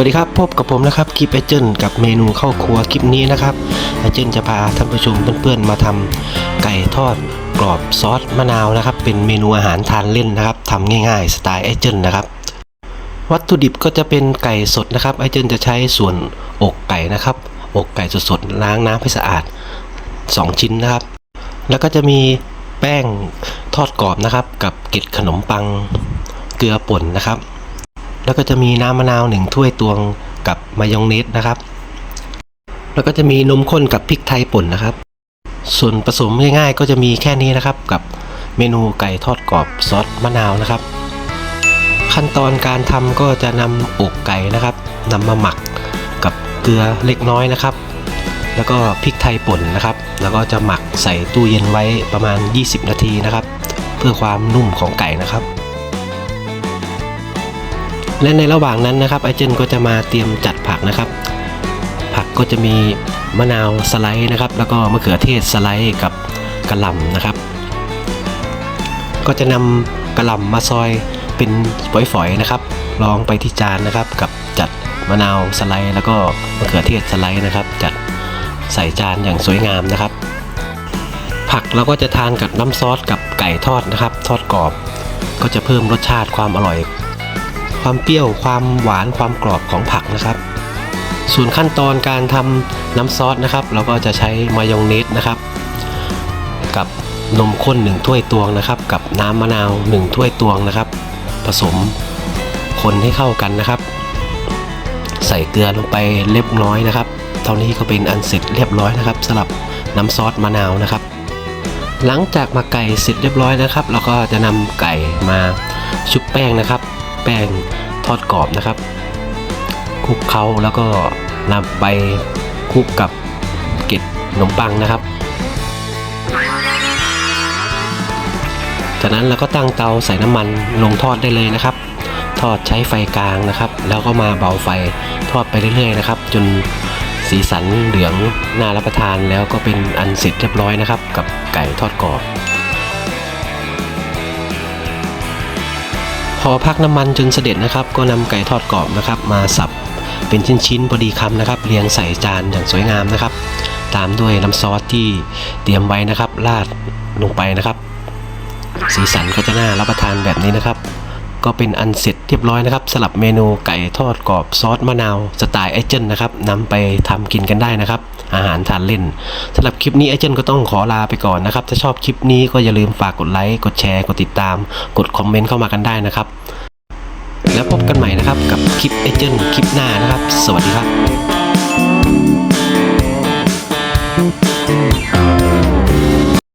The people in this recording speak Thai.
วัสดีครับพบกับผมนะครับคลิปไอเจนกับเมนูเข้าครัวคลิปนี้นะครับไอเจนจะพาท่านผู้ชมเพื่อนๆมาทำไก่ทอดกรอบซอสมะนาวนะครับ เป็นเมนูอาหารทานเล่นนะครับทำง่ายๆสไตล์ไอเจนนะครับ วัตถุดิบก็จะเป็นไก่สดนะครับไอเจนจะใช้ส่วนอกไก่นะครับ อกไก่สดๆล้างน้ำให้สะอาด 2 ชิ้นนะครับ แล้วก็จะมีแป้งทอดกรอบนะครับ กับเกล็ดขนมปังเกลือป่นนะครับ แล้วก็จะมีน้ำมะนาวหนึ่งถ้วยตวงกับมายองเนสนะครับ แล้วก็จะมีนมข้นกับพริกไทยป่นนะครับ ส่วนผสมง่ายๆ ก็จะมีแค่นี้นะครับ กับเมนูไก่ทอดกรอบซอสมะนาวนะครับ ขั้นตอนการทำก็จะนำอกไก่นะครับนำมาหมักกับเกลือเล็กน้อยนะครับ แล้วก็พริกไทยป่นนะครับ แล้วก็จะหมักใส่ตู้เย็นไว้ประมาณ 20 นาทีนะครับ เพื่อความนุ่มของไก่นะครับ และในระหว่างนั้นนะครับไอเจนก็จะมาเตรียมจัดผักนะครับ ผักก็จะมีมะนาวสไลด์นะครับ แล้วก็มะเขือเทศสไลด์กับกระหล่ำนะครับ ก็จะนำกระหล่ำมาซอยเป็นฝอยๆนะครับรองไปที่จานนะครับ กับจัดมะนาวสไลด์ แล้วก็มะเขือเทศสไลด์นะครับ จัดใส่จานอย่างสวยงามนะครับ ผักเราก็จะทานกับน้ำซอสกับไก่ทอดนะครับ ทอดกรอบ ก็จะเพิ่มรสชาติความอร่อย ความเปรี้ยว ความหวานความกรอบของผักนะครับ ส่วนขั้นตอนการทำน้ำซอสนะครับ เราก็จะใช้มายองเนสนะครับ กับนมข้น1ถ้วยตวงนะครับ กับน้ำมะนาว 1 ถ้วยตวงนะครับ ผสมคนให้เข้ากันนะครับ ใส่เกลือลงไปเรียบร้อยนะครับเท่านี้ก็เป็นอันเสร็จเรียบร้อยนะครับสำหรับน้ำซอสมะนาวนะครับ หลังจากมาไก่เสร็จเรียบร้อยนะครับ เราก็จะนำไก่มาชุบแป้งนะครับ แป้งทอดกรอบนะครับคลุกเคล้าแล้วก็นำไปคลุกกับเกล็ดขนมปังนะครับ จากนั้นเราก็ตั้งเตาใส่น้ำมันลงทอดได้เลยนะครับ ทอดใช้ไฟกลางนะครับ แล้วก็มาเบาไฟทอดไปเรื่อยๆนะครับ จนสีสันเหลืองน่ารับประทานแล้วก็เป็นอันเสร็จเรียบร้อยนะครับ กับไก่ทอดกรอบ อพักน้ำมันจนเสด็จนะครับ ก็นำไก่ทอดกรอบนะครับ มาสับเป็นชิ้นๆพอดีคำนะครับ เรียงใส่จานอย่างสวยงามนะครับ ตามด้วยน้ำซอสที่เตรียมไว้นะครับราดลงไปนะครับ สีสันก็จะน่ารับประทานแบบนี้นะครับ ก็เป็นอันเสร็จเรียบร้อยนะครับสลับเมนูไก่ทอดกรอบซอสมะนาวสไตล์ไอเจนนะครับนำไปทำกินกันได้นะครับ อาหารทานเล่นสำหรับคลิปนี้ไอเจนก็ต้องขอลาไปก่อนนะครับ ถ้าชอบคลิปนี้ก็อย่าลืมฝากกดไลค์กดแชร์กดติดตาม กดคอมเมนต์เข้ามากันได้นะครับ แล้วพบกันใหม่นะครับกับคลิปไอเจนคลิปหน้านะครับ สวัสดีครับ